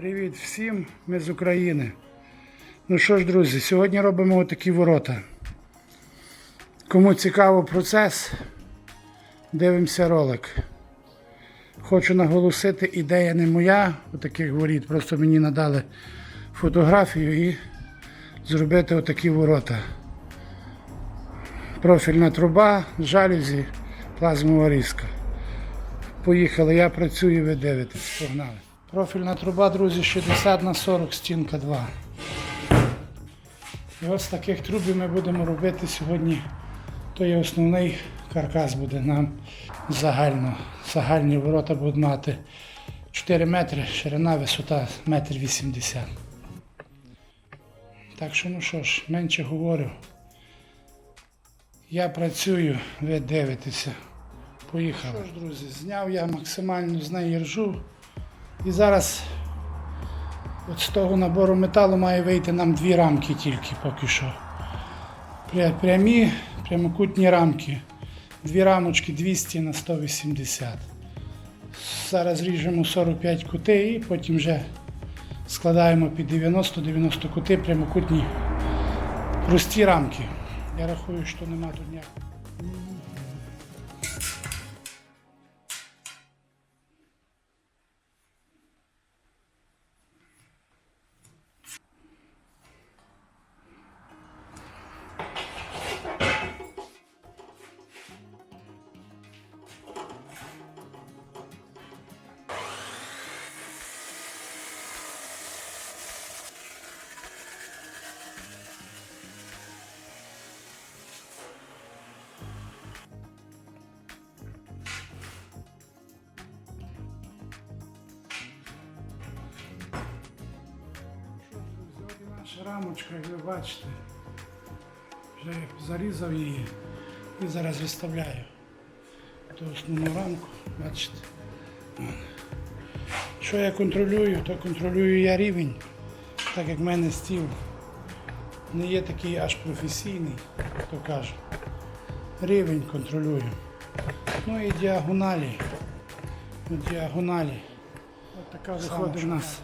Привіт всім, ми з України. Ну що ж, друзі, сьогодні робимо отакі ворота. Кому цікаво процес, дивимося ролик. Хочу наголосити, ідея не моя, отаких воріт. Просто мені надали фотографію і зробити отакі ворота. Профільна труба, жалюзі, плазмова різка. Поїхали, я працюю, ви дивитесь. Погнали. Профільна труба, друзі, 60 на 40, стінка 2. І ось таких трубів ми будемо робити сьогодні. То є основний каркас буде нам загально. Загальні ворота будуть мати 4 метри, ширина, висота 1,80 м. Так що, ну що ж, менше говорю. Я працюю, ви дивитеся. Поїхали. Що ж, друзі, зняв я максимально з неї ржу. І зараз от з того набору металу має вийти нам дві рамки тільки поки що. Прямі, прямокутні рамки. Дві рамочки 200 на 180. Зараз ріжемо 45 кути і потім вже складаємо під 90-90 кути прямокутні прості рамки. Я рахую, що нема тут ніякого. Рамочка, як ви бачите. Вже зарізав її і зараз виставляю ту основну рамку, бачите. Що я контролюю, то контролюю я рівень, так як в мене стіл не є такий аж професійний, то кажу. Рівень контролюю. Ну і діагоналі. Ну, діагоналі. От така виходить у нас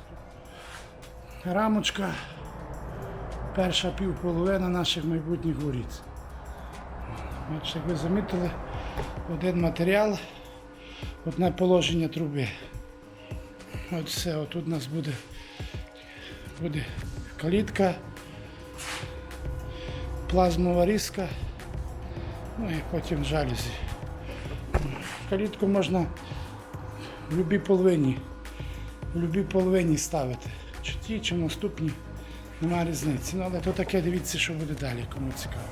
рамочка. Перша півполовина наших майбутніх. Бачите, як ви замітили, один матеріал, одне положення труби. От все, отут у нас буде, буде калітка, плазмова різка, ну і потім жалюзі. Калітку можна в будь-якій половині, в будь-якій половині ставити. Чи ті, чи наступні, немає різниці. Ну, але то таке дивіться, що буде далі, кому цікаво.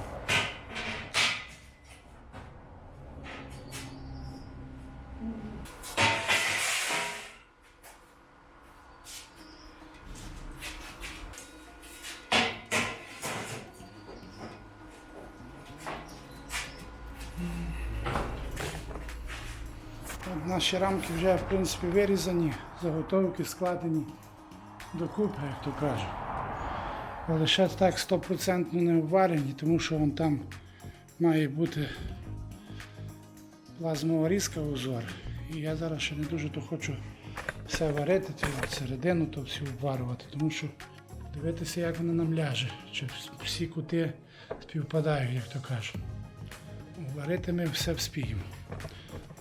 Наші рамки вже в принципі вирізані, заготовки складені докупи, як то кажуть. Ще так 100% не обварені, тому що вон там має бути плазмова різка узор. І я зараз ще не дуже то хочу все варити, середину то всю обварювати, тому що дивитися, як вона нам ляже, чи всі кути співпадають, як то кажуть. Варити ми все вспіємо.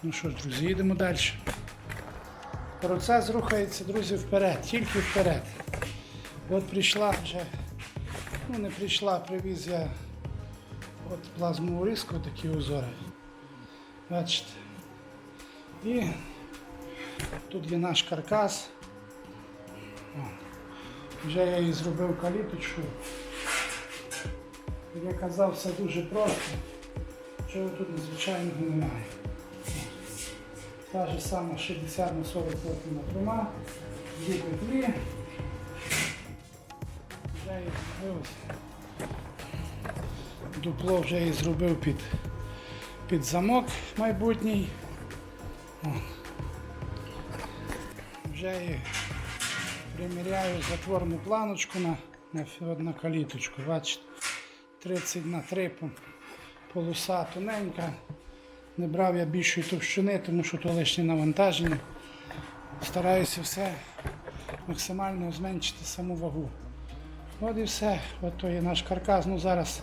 Ну що ж, друзі, їдемо далі. Процес рухається, друзі, вперед, тільки вперед. От прийшла вже, ну не прийшла, привіз я от плазмову різку, такі узори. Бачите. І тут є наш каркас. Вже я її зробив каліточку. Я казав, все дуже просто. Чого тут надзвичайного немає. Та ж сама 60 на 40 років на трума, дві петлі. Дупло вже її зробив під, під замок майбутній. О. Вже її приміряю затворну планочку на, на, на каліточку. Бачите, 30 на 3 полоса тоненька. Не брав я більшої товщини, тому що то лишнє навантаження. Стараюся все максимально зменшити саму вагу. От і все. От то є наш каркас. Ну зараз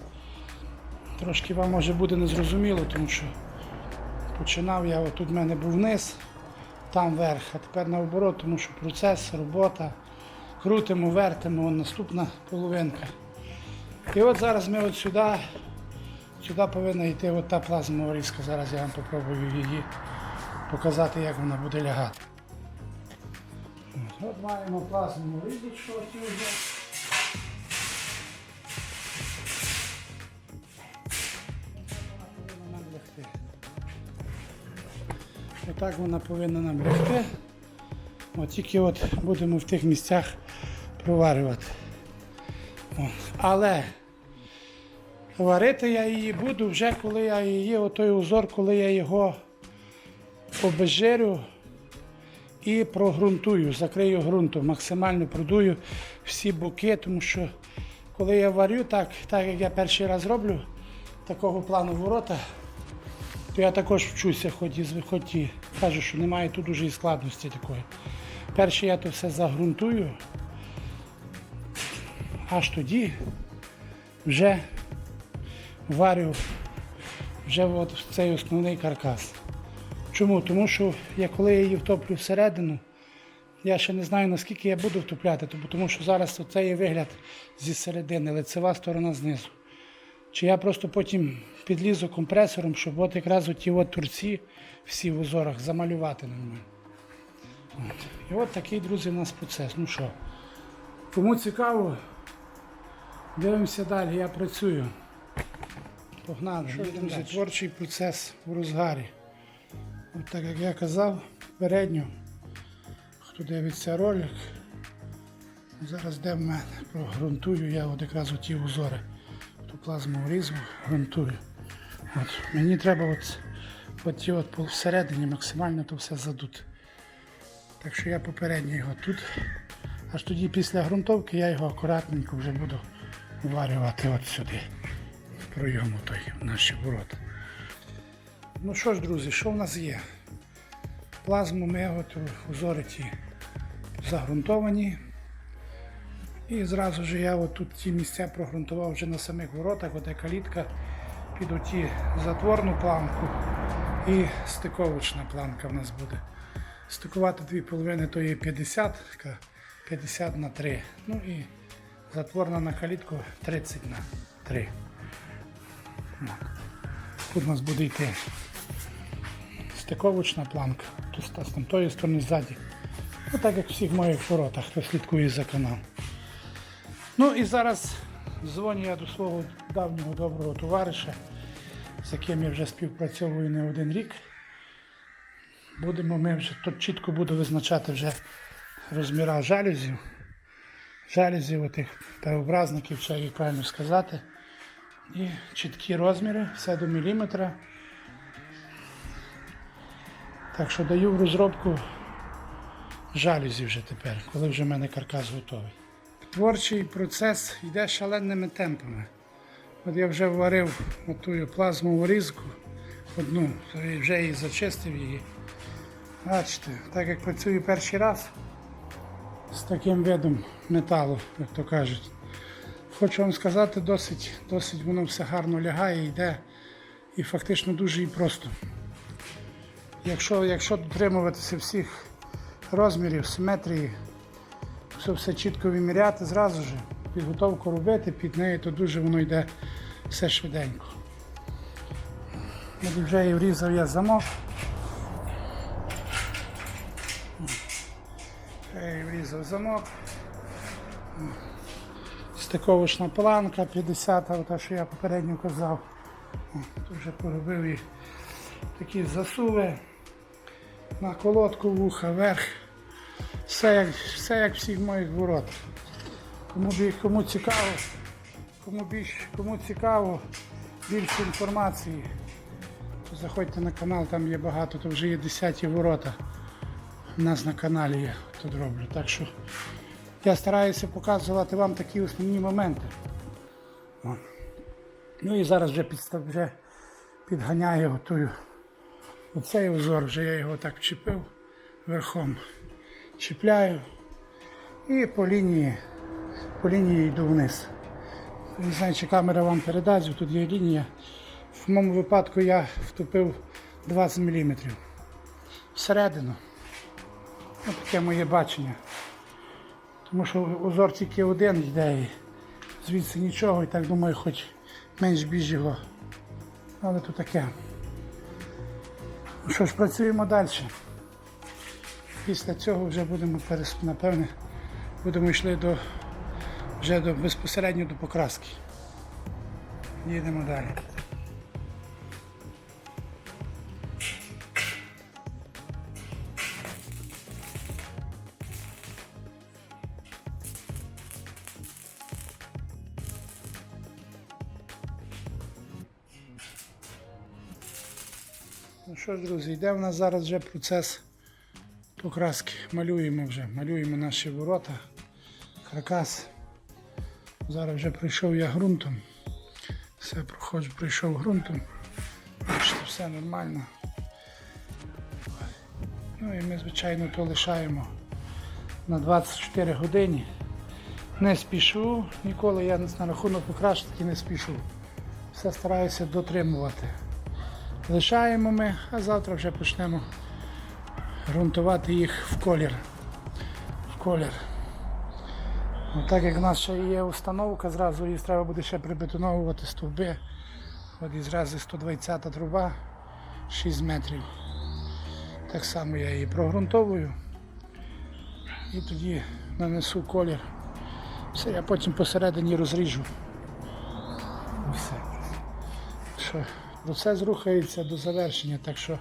трошки вам може буде незрозуміло, тому що починав я, от тут в мене був низ, там верх, а тепер наоборот, тому що процес, робота, крутимо, вертимо, наступна половинка. І от зараз ми от сюди, сюди повинна йти от та плазмова різка. Зараз я вам попробую її показати, як вона буде лягати. От маємо плазмову різочку Отак вона повинна нам лягти. От тільки от будемо в тих місцях проварювати. О, Але варити я її буду вже коли я її, отой узор, коли я його обезжирю і прогрунтую, закрию ґрунтом, максимально продую всі боки, тому що коли я варю так, так як я перший раз роблю, такого плану ворота, то я також вчуся, хоч і кажу, що немає тут уже і складності такої. Перше я то все загрунтую, аж тоді вже варю вже от в цей основний каркас. Чому? Тому що я коли її втоплю всередину, я ще не знаю наскільки я буду втопляти, тому що зараз оцей вигляд зі середини, лицева сторона знизу. Чи я просто потім підлізу компресором, щоб от якраз оті от турці всі в узорах замалювати нормально. От. І от такий, друзі, у нас процес. Ну що, кому цікаво, дивимося далі, я працюю. Погнали. Що, друзі, творчий процес у розгарі. От так як я казав, попередньо, хто дивиться ролик, зараз де в мене прогрунтую я от якраз оті узори. Ту плазмову різьбу грунтую. От, мені треба от, от от всередині максимально то все задути. Так що я попередньо його тут. Аж тоді після ґрунтовки я його акуратненько вже буду варювати от сюди, в пройому той, в наші ворота. Ну що ж, друзі, що в нас є? Плазму ми от узори ті загрунтовані. І зразу ж я тут ті місця прогрунтував вже на самих воротах, ота калітка під оті затворну планку і стиковочна планка в нас буде. Стикувати дві половини то є 50, 50 на 3. Ну і затворна на калітку 30 на 3. Тут у нас буде йти стиковочна планка, тут з тої сторони ззаді. Ну так як всіх моїх воротах, хто слідкує за каналом. Ну і зараз дзвоню я до свого давнього доброго товариша, з яким я вже співпрацьовую не один рік. Будемо ми вже тут чітко буду визначати вже розміра жалюзів. Жалюзів отих переобразників, чи як правильно сказати. І чіткі розміри, все до міліметра. Так що даю в розробку жалюзі вже тепер, коли вже в мене каркас готовий. Творчий процес йде шаленими темпами. От я вже варив оту плазмову різку, одну, вже її зачистив її. Бачите, так як працюю перший раз з таким видом металу, як то кажуть. Хочу вам сказати, досить, досить воно все гарно лягає, йде і фактично дуже і просто. Якщо, якщо дотримуватися всіх розмірів, симетрії, все, все чітко виміряти зразу ж, підготовку робити під неї, то дуже воно йде все швиденько. От вже і врізав я замок. Вже і врізав замок. Стиковочна планка 50, ота, що я попередньо казав. Тут вже поробив і такі засуви на колодку вуха, верх. Все як, все як всіх моїх ворот. Кому, кому цікаво, кому, більш, кому цікаво більше інформації, то заходьте на канал, там є багато, то вже є 10 ворота. У нас на каналі я тут роблю. Так що я стараюся показувати вам такі основні моменти. Ну і зараз вже, підстав, вже підганяю готую. Оцей узор, вже я його так вчепив верхом. Чіпляю І по лінії, по лінії йду вниз. Не знаю, чи камера вам передасть, тут є лінія. В моєму випадку я втопив 20 мм. Всередину. Ось таке моє бачення. Тому що узор тільки один йде, і звідси нічого, і так думаю, хоч менш біж його. Але то таке. Ну що ж, працюємо далі. Після цього вже будемо напевне, будемо йшли до вже до безпосередньо до покраски. Їдемо далі. Ну що ж, друзі, йде в нас зараз вже процес покраски. Малюємо вже, малюємо наші ворота, каркас. Зараз вже прийшов я ґрунтом. Все, проходжу, прийшов ґрунтом. Бачите, все нормально. Ну і ми, звичайно, то лишаємо на 24 години. Не спішу, ніколи я на рахунок покрашки не спішу. Все стараюся дотримувати. Лишаємо ми, а завтра вже почнемо ґрунтувати їх в колір. В колір. Ну, так як в нас ще є установка, зразу її треба буде ще прибетоновувати стовби. От і зразу 120 труба 6 метрів. Так само я її прогрунтовую і тоді нанесу колір. Все, я потім посередині розріжу. Все. Що, процес рухається до завершення, так що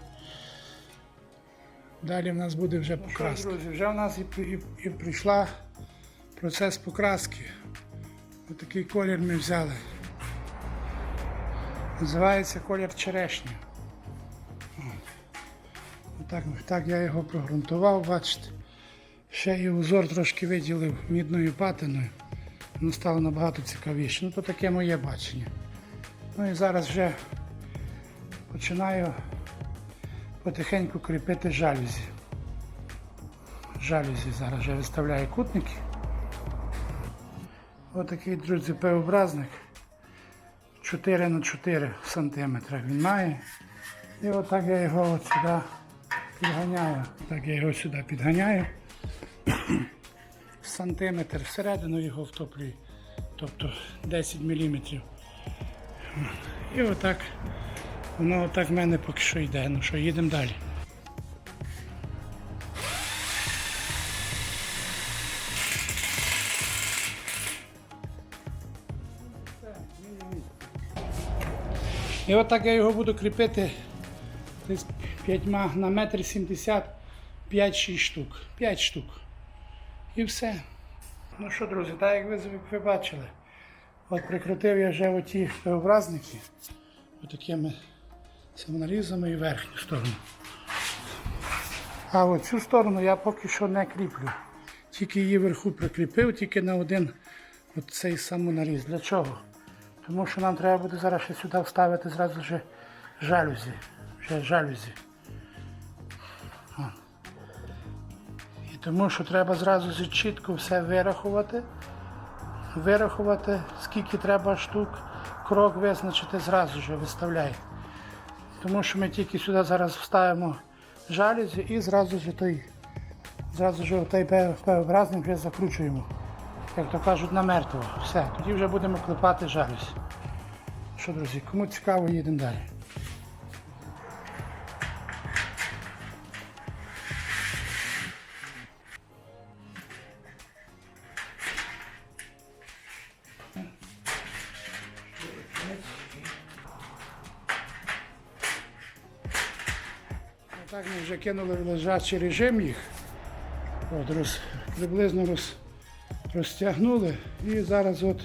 далі в нас буде вже покраска. друзі, вже в нас і, і, і прийшла процес покраски. Отакий колір ми взяли. Називається колір черешні. От. Отак, так я його прогрунтував, бачите. Ще і узор трошки виділив мідною патиною. Воно стало набагато цікавіше. Ну то таке моє бачення. Ну і зараз вже починаю потихеньку кріпити жалюзі. Жалюзі зараз вже виставляю кутники. Отакий, друзі, П-образник 4 на 4 см він має. І отак я його от сюди підганяю. Так я його сюди підганяю. Сантиметр всередину його втоплюю. Тобто 10 мм. І отак воно отак в мене поки що йде. Ну що, їдемо далі. І отак я його буду кріпити десь на метр сімдесят 5-6 штук. 5 штук. І все. Ну що, друзі, так як ви, ви бачили, от прикрутив я вже оті образники отакими самонарізами і верхню сторону. А оцю сторону я поки що не кріплю. Тільки її вверху прикріпив, тільки на один цей самонаріз. Для чого? Тому що нам треба буде зараз ще сюди вставити зразу же жалюзі. Вже жалюзі. І тому що треба зразу чітко все вирахувати. Вирахувати, скільки треба штук, крок визначити зразу же виставляй. Тому що ми тільки сюди зараз вставимо жалюзі і зразу ж той, зразу ж той П-образник вже закручуємо. Як то кажуть, на мертво. Все, тоді вже будемо клепати жалюзі. Що, друзі, кому цікаво, їдемо далі. Так ми вже кинули в лежачий режим їх. От, роз, приблизно роз, розтягнули і зараз от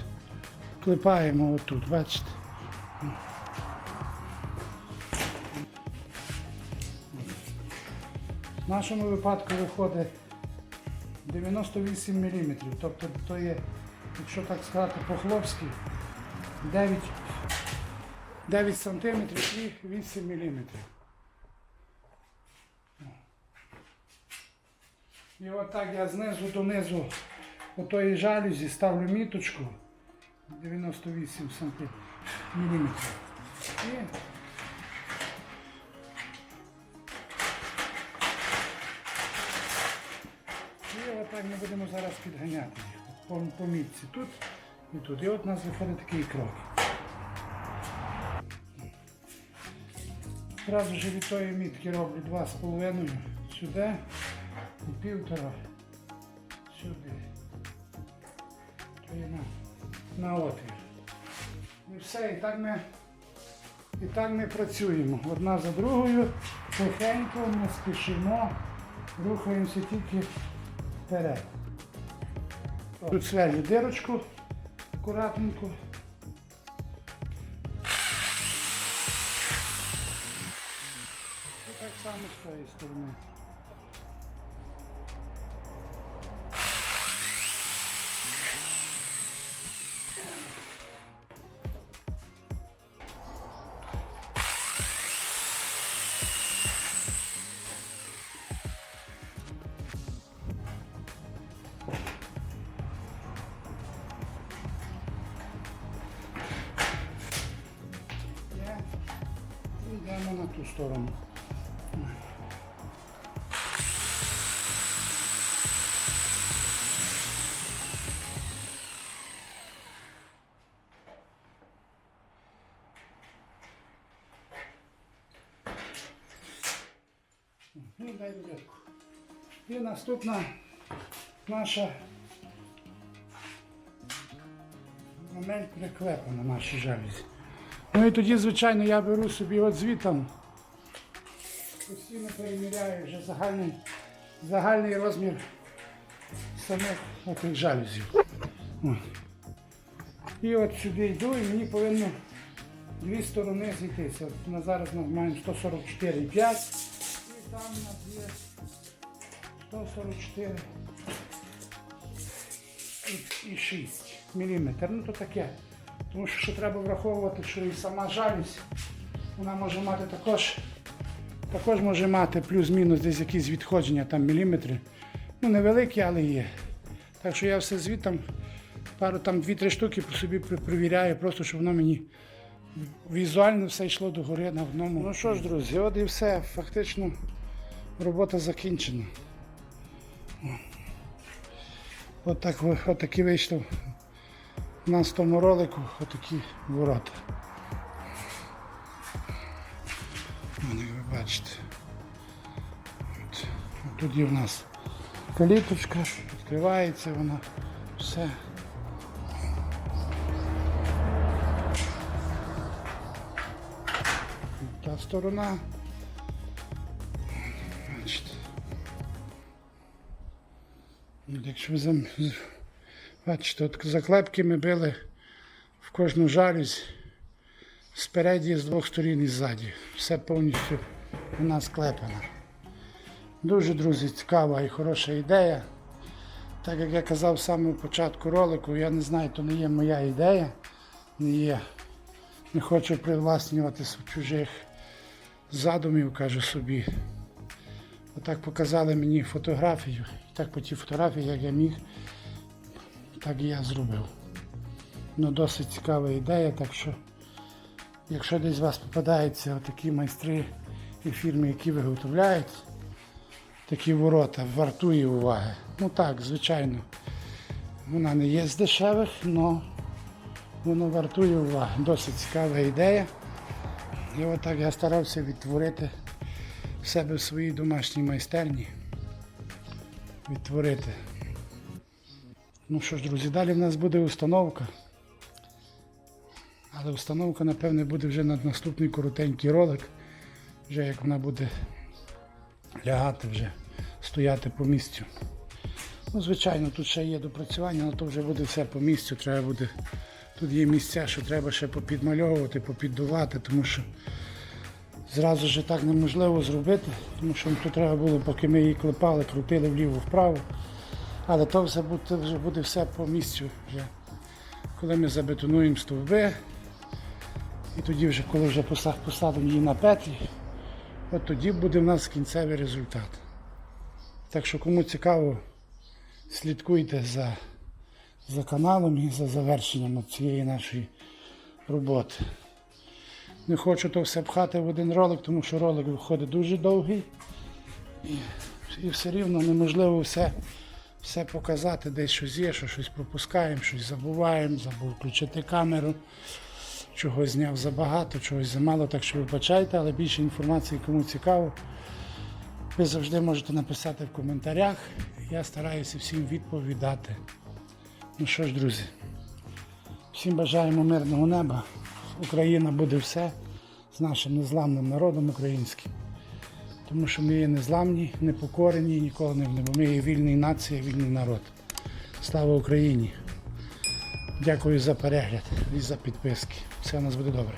клепаємо отут, бачите. В нашому випадку виходить 98 мм. Тобто то є, якщо так сказати по-хлопськи, 9, 9 см і 8 мм. І отак я знизу донизу по тої жалюзі ставлю міточку 98 см. І І отак ми будемо зараз підганяти їх. По, по мітці тут і тут. І от у нас виходить такий крок. Зразу ж від тої мітки роблю 2,5 сюди і півтора сюди. То є на, на отвір. І все, і так ми, і так ми працюємо. Одна за другою, тихенько, не спішимо, рухаємося тільки вперед. Тут сверлю дирочку акуратненько. І так само з цієї сторони. Йдемо на ту сторону. Ну, дай рулетку. І наступна наша ламель приклепа на нашій жалюзі. Ну і тоді, звичайно, я беру собі от звітом, постійно переміряю вже загальний, загальний розмір самих отих жалюзів. І от сюди йду і мені повинно дві сторони зійтися. От на зараз ми маємо 144,5 і там у нас є 144 і- і 6 мм. Ну то таке. Тому що ще треба враховувати, що і сама жалюзь, вона може мати також, також може мати плюс-мінус десь якісь відходження, там міліметри. Ну невеликі, але є. Так що я все звітом, пару там 2-3 штуки по собі перевіряю, просто щоб воно мені візуально все йшло до гори на одному. Ну що ж, друзі, от і все. Фактично робота закінчена. От так, от такі вийшло у нас в тому ролику отакі ворота. Вон, як ви бачите. От. Тут є в нас каліточка, відкривається вона, все. Та сторона. Бачите. Якщо ви. Бачите, от заклепки ми били в кожну жалюзь спереді, з двох сторін і ззаді. Все повністю у нас клепано. Дуже, друзі, цікава і хороша ідея. Так як я казав з самого початку ролику, я не знаю, то не є моя ідея. Не є. Не хочу привласнювати с- чужих задумів, кажу собі. Отак показали мені фотографію. І так по тій фотографії, як я міг, так і я зробив. Ну, досить цікава ідея, так що, якщо десь у вас попадаються такі майстри і фірми, які виготовляють такі ворота, вартує уваги. Ну так, звичайно, вона не є з дешевих, але воно вартує уваги. Досить цікава ідея. І отак я старався відтворити в себе в своїй домашній майстерні. Відтворити. Ну що ж, друзі, далі в нас буде установка. Але установка, напевне, буде вже на наступний коротенький ролик. Вже як вона буде лягати, вже стояти по місцю. Ну, звичайно, тут ще є допрацювання, але то вже буде все по місцю. Треба буде. Тут є місця, що треба ще попідмальовувати, попіддувати, тому що зразу ж так неможливо зробити, тому що тут треба було, поки ми її клепали, крутили вліво-вправо. Але то все буде, вже буде все по місцю. Вже. Коли ми забетонуємо стовби, і тоді вже, коли вже посадимо її на петлі, от тоді буде в нас кінцевий результат. Так що кому цікаво, слідкуйте за за каналом і за завершенням цієї нашої роботи. Не хочу то все пхати в один ролик, тому що ролик виходить дуже довгий. І, і все рівно неможливо все, все показати, десь щось є, що щось пропускаємо, щось забуваємо, забув включити камеру, чогось зняв забагато, чогось замало, так що вибачайте, але більше інформації, кому цікаво, ви завжди можете написати в коментарях. Я стараюся всім відповідь дати. Ну що ж, друзі, всім бажаємо мирного неба. Україна буде все з нашим незламним народом українським. Тому що ми є незламні, непокорені, ніколи не будемо. Ми є вільний нація, вільний народ. Слава Україні! Дякую за перегляд і за підписки. Все у нас буде добре.